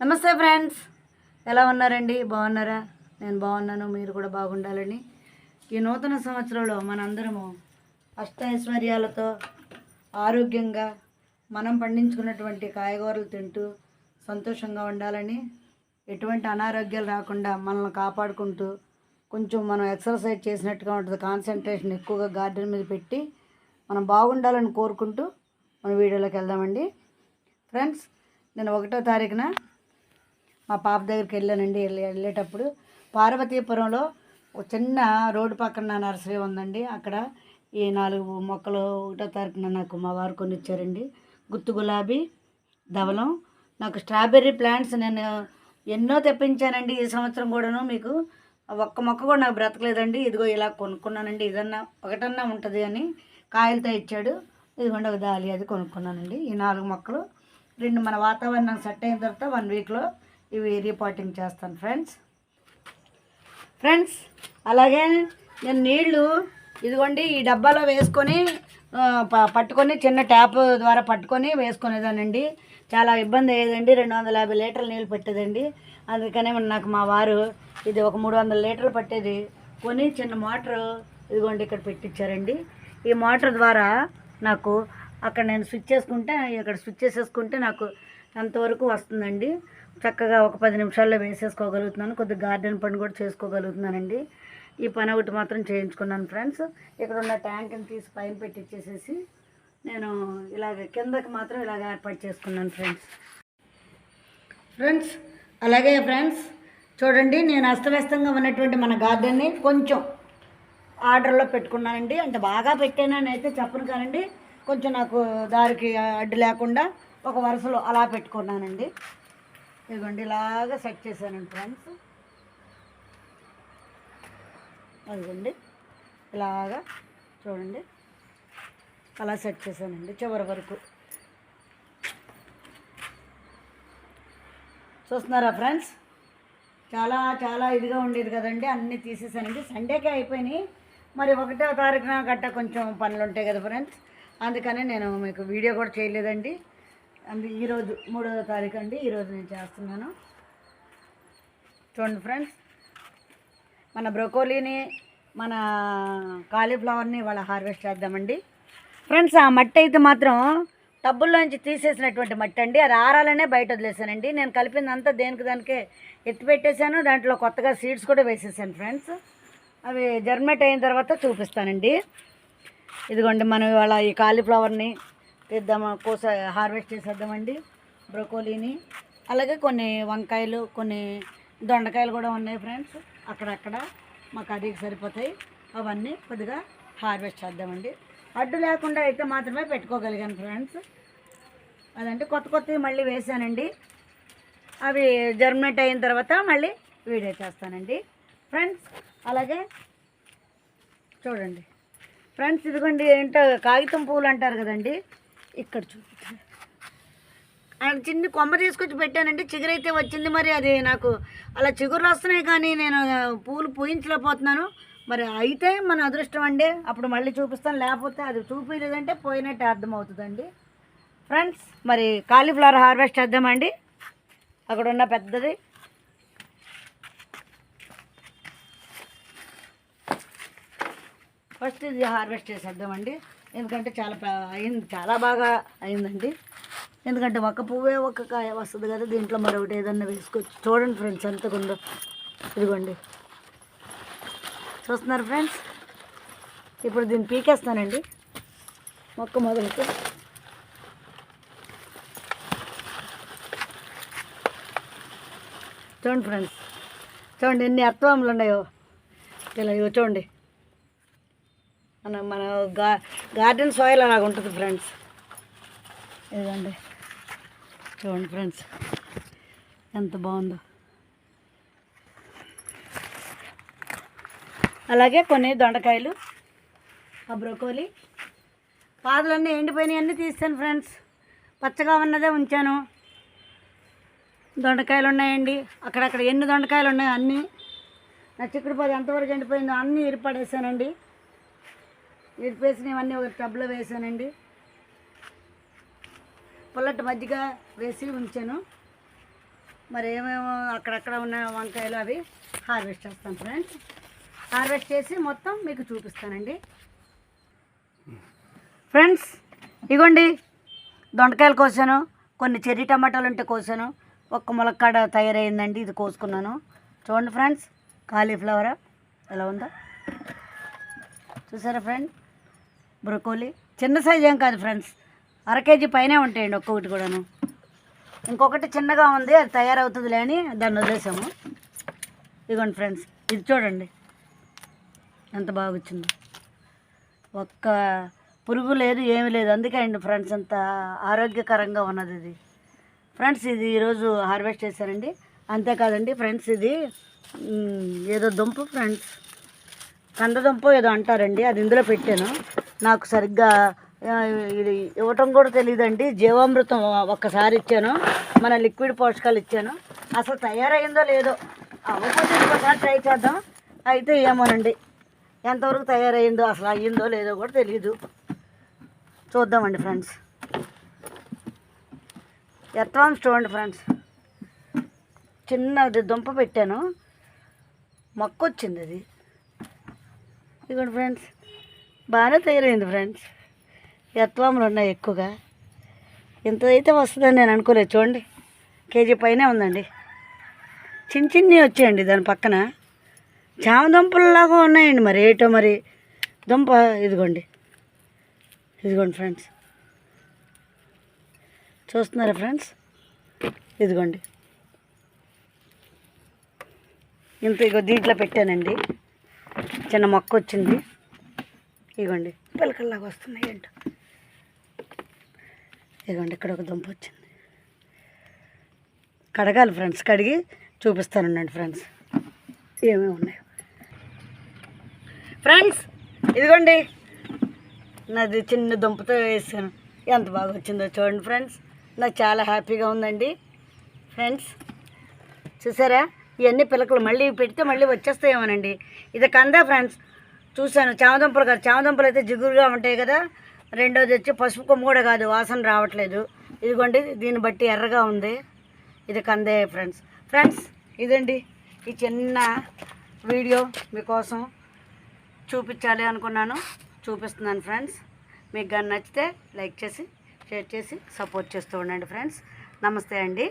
నమస్తే ఫ్రెండ్స్. ఎలా ఉన్నారండి? బాగున్నారా? నేను బాగున్నాను. మీరు కూడా బాగుండాలని. ఈ నూతన సంవత్సరంలో మనందరము అష్టైశ్వర్యాలతో ఆరోగ్యంగా మనం పండించుకున్నటువంటి కాయగూరలు తింటూ సంతోషంగా ఉండాలని ఎటువంటి అనారోగ్యాలు రాకుండా మనల్ని కాపాడుకుంటూ కొంచెం మనం ఎక్సర్సైజ్ చేసినట్టుగా ఉంటుంది. కాన్సన్ట్రేషన్ ఎక్కువగా గార్డెన్ మీద పెట్టి మనం బాగుండాలని కోరుకుంటూ మన వీడియోలోకి వెళ్దామండి. ఫ్రెండ్స్ నేను ఒకటో తారీఖున మా పాప దగ్గరికి వెళ్ళానండి. వెళ్ళి వెళ్ళేటప్పుడు పార్వతీపురంలో ఒక చిన్న రోడ్డు పక్కన నర్సరీ ఉందండి. అక్కడ ఈ నాలుగు మొక్కలు ఒకటో తారీఖున నాకు మా వారు కొన్ని ఇచ్చారండి గుత్తు గులాబీ ధవలం నాకు స్ట్రాబెర్రీ ప్లాంట్స్ నేను ఎన్నో తెప్పించానండి ఈ సంవత్సరం కూడాను మీకు. ఒక్క మొక్క కూడా నాకు బ్రతకలేదండి. ఇదిగో ఇలా కొనుక్కున్నానండి. ఇదన్నా ఒకటన్నా ఉంటుంది అని కాయలతో ఇచ్చాడు. ఇదిగోండి ఒక దాలి అది కొనుక్కున్నానండి. ఈ నాలుగు మొక్కలు రెండు మన వాతావరణం సెట్ అయిన తర్వాత వన్ వీక్లో ఇవి రీపాటింగ్ చేస్తాను ఫ్రెండ్స్ ఫ్రెండ్స్ అలాగే నేను నీళ్ళు ఇదిగోండి ఈ డబ్బాలో వేసుకొని ప- పట్టుకొని చిన్న ట్యాప్ ద్వారా పట్టుకొని వేసుకునేదానండి. చాలా ఇబ్బంది అయ్యేదండి. రెండు వందల యాభై లీటర్లు నీళ్ళు పట్టేదండి. అందుకనే నాకు మా వారు ఇది ఒక మూడు వందల లీటర్లు పట్టేది. కొని చిన్న మోటార్ ఇదిగోండి ఇక్కడ పెట్టించారండి ఈ మోటార్ ద్వారా నాకు అక్కడ నేను స్విచ్ చేసుకుంటే ఇక్కడ స్విచ్ చేసేసుకుంటే నాకు అంతవరకు వస్తుందండి? చక్కగా ఒక పది నిమిషాల్లో వేసేసుకోగలుగుతున్నాను. కొద్దిగా గార్డెన్ పని కూడా చేసుకోగలుగుతున్నానండి. ఈ పని ఒకటి మాత్రం చేయించుకున్నాను ఫ్రెండ్స్. ఇక్కడ ఉన్న ట్యాంక్ని తీసి పైన పెట్టించేసేసి నేను ఇలాగ కిందకి మాత్రం ఇలాగ ఏర్పాటు చేసుకున్నాను ఫ్రెండ్స్. ఫ్రెండ్స్ అలాగే ఫ్రెండ్స్ చూడండి నేను అస్తవ్యస్తంగా ఉన్నటువంటి మన గార్డెన్ని కొంచెం ఆర్డర్లో పెట్టుకున్నానండి. అంటే బాగా పెట్టానని అయితే చెప్పను కానండి. కొంచెం నాకు దారికి అడ్డు లేకుండా ఒక వరుసలో అలా పెట్టుకున్నానండి. ఇదిగోండి ఇలాగా సెట్ చేశానండి ఫ్రెండ్స్. అదిగోండి ఇలాగా చూడండి అలా సెట్ చేశానండి చివరి వరకు. చూస్తున్నారా ఫ్రెండ్స్? చాలా చాలా ఇదిగా ఉండేది కదండి అన్నీ తీసేసానండి సండేకే అయిపోయినాయి. మరి ఒకటో తారీఖున గట్ట కొంచెం పనులు ఉంటాయి కదా ఫ్రెండ్స్. అందుకని నేను మీకు వీడియో కూడా చేయలేదండి. అంటే ఈరోజు మూడవ తారీఖు అండి ఈరోజు నేను చేస్తున్నాను. చూడండి ఫ్రెండ్స్ మన బ్రొకోలీని మన కాలీఫ్లవర్ని వాళ్ళ హార్వెస్ట్ చేద్దామండి. ఫ్రెండ్స్ ఆ మట్టి అయితే మాత్రం టబ్బుల్లోంచి తీసేసినటువంటి మట్టి అండి. అది ఆరాలనే బయట వదిలేసానండి. నేను కలిపిందంతా దేనికి దానికే ఎత్తి పెట్టేశాను. దాంట్లో కొత్తగా సీడ్స్ కూడా వేసేసాను ఫ్రెండ్స్. అవి జర్మేట్ అయిన తర్వాత చూపిస్తానండి. ఇదిగోండి మనం ఇవాళ ఈ కాలీఫ్లవర్ని తీద్దామా? కోస హార్వెస్ట్ చేసేద్దామండి బ్రొకోలీని. అలాగే కొన్ని వంకాయలు కొన్ని దొండకాయలు కూడా ఉన్నాయి ఫ్రెండ్స్. అక్కడక్కడ మా కర్రీకి సరిపోతాయి. అవన్నీ కొద్దిగా హార్వెస్ట్ చేద్దామండి. అడ్డు లేకుండా అయితే మాత్రమే పెట్టుకోగలిగాను ఫ్రెండ్స్. అదంటే కొత్త కొత్తవి మళ్ళీ వేసానండి అవి జర్మినేట్ అయిన తర్వాత మళ్ళీ వీడియో చేస్తానండి. ఫ్రెండ్స్ అలాగే చూడండి. ఫ్రెండ్స్ ఇదిగోండి ఏంటో కాగితం పూలు అంటారు కదండి. ఇక్కడ చూపిస్తాను ఆయన చిన్న కొమ్మ తీసుకొచ్చి పెట్టానండి చిగురైతే వచ్చింది మరి అది నాకు అలా చిగురులు వస్తున్నాయి కానీ నేను పూలు పూయించలేకపోతున్నాను. మరి అయితే మన అదృష్టం అండి. అప్పుడు మళ్ళీ చూపిస్తాను. లేకపోతే అది చూపించలేదంటే పోయినట్టు అర్థమవుతుందండి. ఫ్రెండ్స్ మరి కాలీఫ్లవర్ హార్వెస్ట్ చేద్దామండి. అక్కడ ఉన్న పెద్దది. ఫస్ట్ ఇది హార్వెస్ట్ చేసేద్దామండి. ఎందుకంటే చాలా అయింది చాలా బాగా అయిందండి. ఎందుకంటే ఒక పువ్వే ఒక కాయ వస్తుంది కదా దీంట్లో మరొకటి ఏదన్నా వేసుకోవచ్చు. చూడండి ఫ్రెండ్స్ ఎంతకుందో ఉందో. ఇదిగోండి. చూస్తున్నారు ఫ్రెండ్స్? ఇప్పుడు దీన్ని పీకేస్తానండి. మొక్క మొదలుకు. చూడండి ఫ్రెండ్స్. చూడండి ఎన్ని అర్థవములు ఉన్నాయో. ఇలా ఇవి చూడండి. మన మన గా గార్డెన్ సాయిల్ అలాగ ఉంటుంది ఫ్రెండ్స్. ఇదండి చూడండి ఫ్రెండ్స్ ఎంత బాగుందో. అలాగే కొన్ని దొండకాయలు ఆ బ్రొకోలి. పాదలన్నీ ఎండిపోయినాయి అన్నీ తీస్తాను ఫ్రెండ్స్. పచ్చగా ఉన్నదే ఉంచాను. దొండకాయలు ఉన్నాయండి. అక్కడక్కడ ఎన్ని దొండకాయలు ఉన్నాయో అన్నీ. నా చిక్కుడు పది ఎంతవరకు ఎండిపోయిందో అన్నీ ఇరిపడేసానండి ఇరిపేసినవన్నీ ఒక టబ్లో వేసానండి. పుల్లటి మజ్జిగ వేసి ఉంచాను. మరి ఏమేమో అక్కడక్కడ ఉన్న వంకాయలు అవి హార్వెస్ట్ చేస్తాను ఫ్రెండ్స్. హార్వెస్ట్ చేసి మొత్తం మీకు చూపిస్తానండి. ఫ్రెండ్స్ ఇగోండి దొండకాయలు కోసాను కొన్ని చెర్రీ టమాటాలు ఉంటే కోసాను ఒక్క ములక్కాడ తయారైందండి ఇది కోసుకున్నాను. చూడండి ఫ్రెండ్స్ కాలీఫ్లవర్ ఎలా ఉందో. చూసారా ఫ్రెండ్? బ్రొకోలీ. చిన్న సైజ్ ఏం కాదు ఫ్రెండ్స్. అర కేజీ పైనే ఉంటాయండి ఒక్కొక్కటి కూడాను. ఇంకొకటి చిన్నగా ఉంది అది తయారవుతుందిలే అని దాన్ని వదిలేసాము. ఇదిగోండి ఫ్రెండ్స్ ఇది చూడండి. ఎంత బాగా వచ్చిందో ఒక్క పురుగు లేదు ఏమీ లేదు. అందుకే అండి ఫ్రెండ్స్ అంత ఆరోగ్యకరంగా ఉన్నది ఇది. ఫ్రెండ్స్ ఇది ఈరోజు హార్వెస్ట్ చేశారండి. అంతేకాదండి ఫ్రెండ్స్ ఇది ఏదో దుంప ఫ్రెండ్స్. కందదుంప ఏదో అంటారండి అది ఇందులో పెట్టాను. నాకు సరిగ్గా ఇది ఇవ్వటం కూడా తెలియదండి జీవామృతం ఒక్కసారి ఇచ్చాను. మన లిక్విడ్ పోషకాలు ఇచ్చాను. అసలు తయారైందో లేదో అవ్వకపోతే ఇంకోసారి ట్రై చేద్దాం. అయితే ఏమోనండి. ఎంతవరకు తయారైందో అసలు అయ్యిందో లేదో కూడా తెలియదు చూద్దామండి ఫ్రెండ్స్. ఎత్వాం చూడండి ఫ్రెండ్స్. చిన్నది దుంప పెట్టాను. మొక్క వచ్చింది అది. ఇదిగోండి ఫ్రెండ్స్. బాగానే తయారైంది ఫ్రెండ్స్ ఎత్వాములు ఉన్నాయి ఎక్కువగా. ఇంత అయితే వస్తుందని నేను అనుకోలేదు. చూడండి కేజీ పైనే ఉందండి. చిన్న చిన్నవి వచ్చాయండి దాని పక్కన. చామ దుంపలలాగా ఉన్నాయండి మరి. ఏటో మరి? దుంప ఇదిగోండి. ఇదిగోండి ఫ్రెండ్స్ చూస్తున్నారా ఫ్రెండ్స్ ఇదిగోండి. ఇంత ఇగో దీంట్లో పెట్టానండి. చిన్న మొక్క వచ్చింది. ఇదిగోండి పిలకల్లాగా వస్తున్నాయి ఏంటో ఇదిగోండి ఇక్కడ ఒక దుంప వచ్చింది. కడగాలి ఫ్రెండ్స్ కడిగి చూపిస్తానండి ఫ్రెండ్స్. ఏమేమి ఉన్నాయో. ఫ్రెండ్స్ ఇదిగోండి. నాది చిన్న దుంపతో వేసాను. ఎంత బాగా వచ్చిందో చూడండి ఫ్రెండ్స్. నాకు చాలా హ్యాపీగా ఉందండి. ఫ్రెండ్స్ చూసారా? ఇవన్నీ పిలకలు మళ్ళీ పెడితే మళ్ళీ వచ్చేస్తాయేమోనండి. ఇది కందా ఫ్రెండ్స్. చూశాను. చామదుంపలు కాదు చామదుంపలు అయితే జిగురుగా ఉంటాయి కదా. రెండోది వచ్చి పసుపు కొమ్ము కూడా కాదు వాసన రావట్లేదు. ఇదిగోండి దీన్ని బట్టి ఎర్రగా ఉంది. ఇది కందే ఫ్రెండ్స్. ఫ్రెండ్స్ ఇదండి ఈ చిన్న వీడియో మీకోసం చూపించాలి అనుకున్నాను. చూపిస్తున్నాను ఫ్రెండ్స్. మీకు కానీ నచ్చితే లైక్ చేసి షేర్ చేసి సపోర్ట్ చేస్తూ ఉండండి ఫ్రెండ్స్. నమస్తే అండి.